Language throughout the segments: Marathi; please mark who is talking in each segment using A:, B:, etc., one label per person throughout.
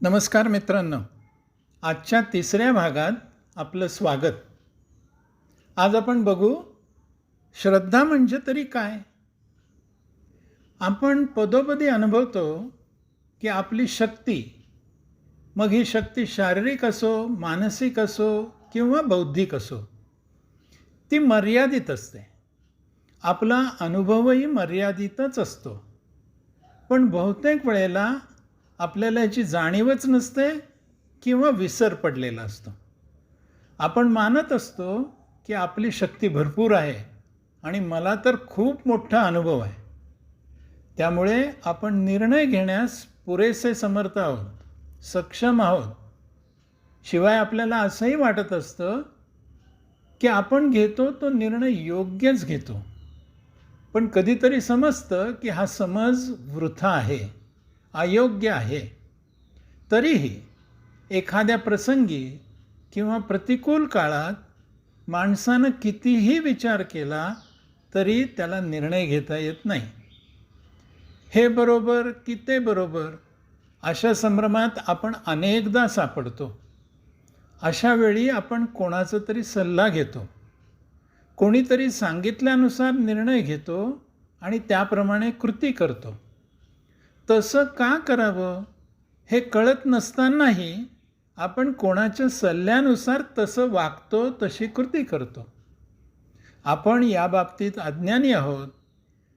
A: नमस्कार मित्रांनो. आजच्या तिसऱ्या भागात आपलं स्वागत. आज आपण बघू श्रद्धा म्हणजे तरी काय? आपण पदोपदी अनुभवतो की आपली शक्ती मग ही शक्ती शारीरिक असो मानसिक असो किंवा बौद्धिक असो ती मर्यादित असते. आपला अनुभवही मर्यादितच असतो. पण बहुतेक वेळेला आपल्याला याची जाणीवच नसते किंवा विसर पडलेला असतो. आपण मानत असतो की आपली शक्ती भरपूर आहे आणि मला तर खूप मोठा अनुभव आहे. त्यामुळे आपण निर्णय घेण्यास पुरेसे समर्थ आहोत सक्षम आहोत. शिवाय आपल्याला असंही वाटत असतं की आपण घेतो तो निर्णय योग्यच घेतो. पण कधीतरी समजतं की हा समज वृथा आहे. अयोग्य आहे. तरीही एखाद्या प्रसंगी किंवा प्रतिकूल काळात माणसानं कितीही विचार केला तरी त्याला निर्णय घेता येत नाही. हे बरोबर की ते बरोबर अशा संभ्रमात आपण अनेकदा सापडतो. अशा वेळी आपण कोणाचा तरी सल्ला घेतो. कोणीतरी सांगितल्यानुसार निर्णय घेतो आणि त्याप्रमाणे कृती करतो. तसं का करावं? हे कळत नसतानाही आपण कोणाच्या सल्ल्यानुसार तसं वागतो तशी कृती करतो. आपण या बाबतीत अज्ञानी आहोत.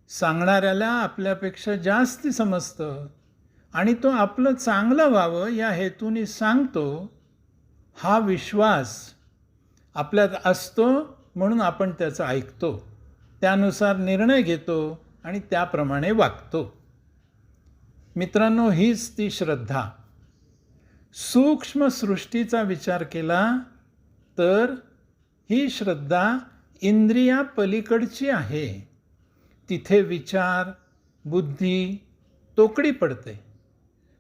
A: सांगणाऱ्याला आपल्यापेक्षा जास्त समजतं आणि तो आपलं चांगलं व्हावं या हेतूने सांगतो हा विश्वास आपल्यात असतो म्हणून आपण त्याचं ऐकतो. त्यानुसार निर्णय घेतो आणि त्याप्रमाणे वागतो. मित्रांनो हीच ती श्रद्धा. सूक्ष्म सृष्टीचा विचार केला तर ही श्रद्धा इंद्रिया पलीकडची आहे. तिथे विचार बुद्धी तोकडी पडते.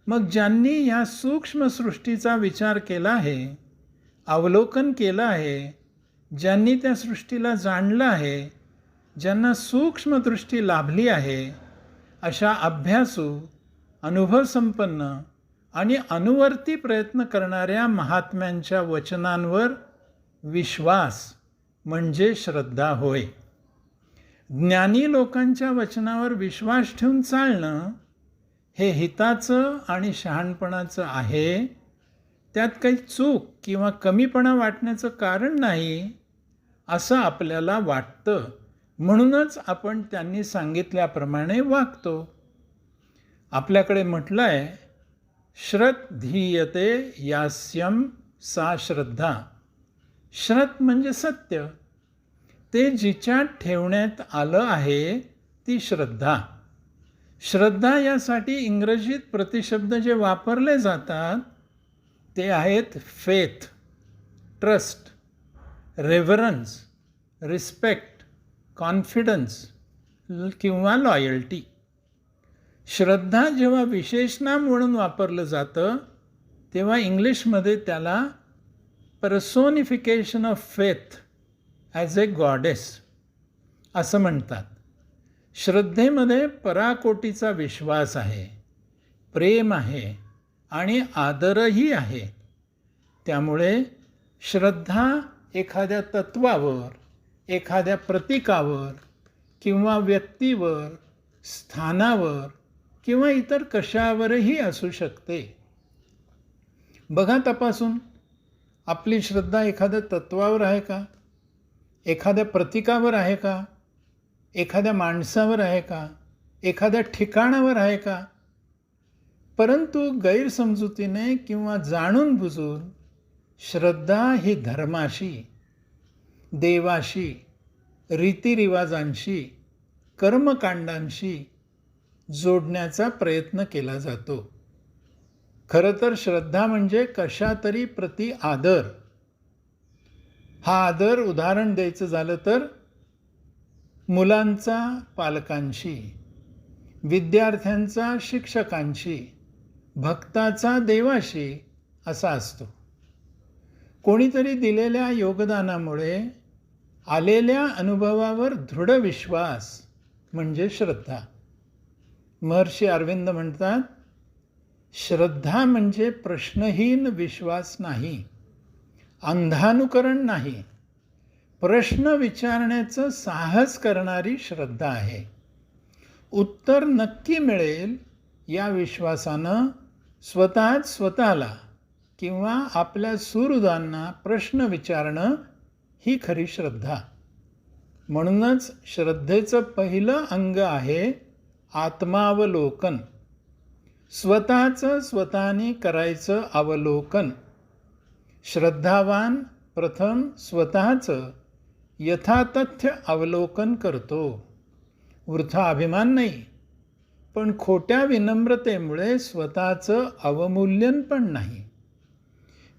A: मग ज्यांनी ह्या सूक्ष्म सृष्टीचा विचार केला आहे अवलोकन केलं आहे ज्यांनी त्या सृष्टीला जाणलं आहे ज्यांना सूक्ष्मदृष्टी लाभली आहे अशा अभ्यासू अनुभवसंपन्न आणि अनुवर्ती प्रयत्न करणाऱ्या महात्म्यांच्या वचनांवर विश्वास म्हणजे श्रद्धा होय. ज्ञानी लोकांच्या वचनावर विश्वास ठेवून चालणं हे हिताचं आणि शहाणपणाचं आहे. त्यात काही चूक किंवा कमीपणा वाटण्याचं कारण नाही असं आपल्याला वाटतं. म्हणूनच आपण त्यांनी सांगितल्याप्रमाणे वागतो. आपल्याकडे म्हटलं आहे श्रद्धीयते यास्यम सा श्रद्धा. श्रत म्हणजे सत्य. ते जिच्यात ठेवण्यात आलं आहे ती श्रद्धा. श्रद्धा यासाठी इंग्रजीत प्रतिशब्द जे वापरले जातात ते आहेत faith trust reverence respect confidence किंवा लॉयल्टी श्रद्धा जेव्हा विशेषनाम म्हणून वापरलं जातं तेव्हा इंग्लिशमध्ये त्याला personification of faith as a goddess असं म्हणतात. श्रद्धेमध्ये पराकोटीचा विश्वास आहे प्रेम आहे आणि आदरही आहे. त्यामुळे श्रद्धा एखाद्या तत्वावर एखाद्या प्रतीकावर किंवा व्यक्तीवर स्थानावर किंवा इतर कशावरही असू शकते. बघा तपासून. आपली श्रद्धा एखाद्या तत्वावर आहे का? एखाद्या प्रतीकावर आहे का? एखाद्या माणसावर आहे का? एखाद्या ठिकाणावर आहे का? परंतु गैरसमजुतीने किंवा जाणून बुजून श्रद्धा ही धर्माशी देवाशी रीतिरिवाजांशी कर्मकांडांशी जोडण्याचा प्रयत्न केला जातो. खरं तर श्रद्धा म्हणजे कशा तरी प्रति आदर. हा आदर उदाहरण द्यायचं झालं तर मुलांचा पालकांशी विद्यार्थ्यांचा शिक्षकांशी भक्ताचा देवाशी असा असतो. कोणीतरी दिलेल्या योगदानामुळे आलेल्या अनुभवावर दृढ विश्वास म्हणजे श्रद्धा. महर्षी अरविंद म्हणतात श्रद्धा म्हणजे प्रश्नहीन विश्वास नाही अंधानुकरण नाही. प्रश्न विचारण्याचं साहस करणारी श्रद्धा आहे. उत्तर नक्की मिळेल या विश्वासानं स्वतःच स्वतःला किंवा आपल्या सुहृदांना प्रश्न विचारणं ही खरी श्रद्धा. म्हणूनच श्रद्धेचं पहिलं अंग आहे आत्मावलोकन. स्वतःचं स्वतःने करायचं अवलोकन. श्रद्धावान प्रथम स्वतःचं यथातथ्य अवलोकन करतो. वृथा अभिमान नाही पण खोट्या विनम्रतेमुळे स्वतःचं अवमूल्यन पण नाही.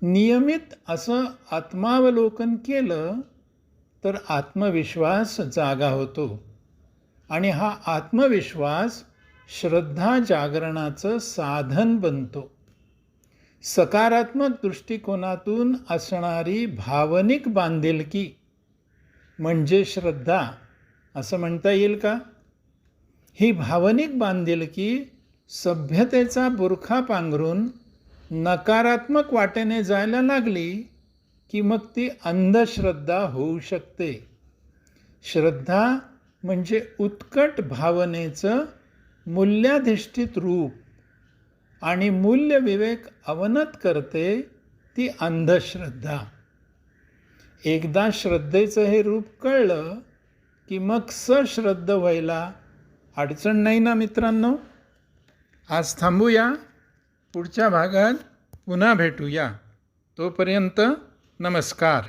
A: नियमित असं आत्मावलोकन केलं तर आत्मविश्वास जागा होतो. आणि हा आत्मविश्वास श्रद्धा जागरणाचं साधन बनतो. सकारात्मक दृष्टिकोनातून असणारी भावनिक बांधिलकी म्हणजे श्रद्धा असं म्हणता येईल का? ही भावनिक बांधिलकी सभ्यतेचा बुरखा पांघरून नकारात्मक वाटेने जायला लागली की मग ती अंधश्रद्धा होऊ शकते. श्रद्धा म्हणजे उत्कट भावनेचं मूल्याधिष्ठित रूप आणि मूल्यविवेक अवनत करते ती अंधश्रद्धा. एकदा श्रद्धेचं हे रूप कळलं की मग सश्रद्ध व्हायला अडचण नाही ना मित्रांनो? आज थांबूया. पुढच्या भागात पुन्हा भेटूया. तोपर्यंत नमस्कार.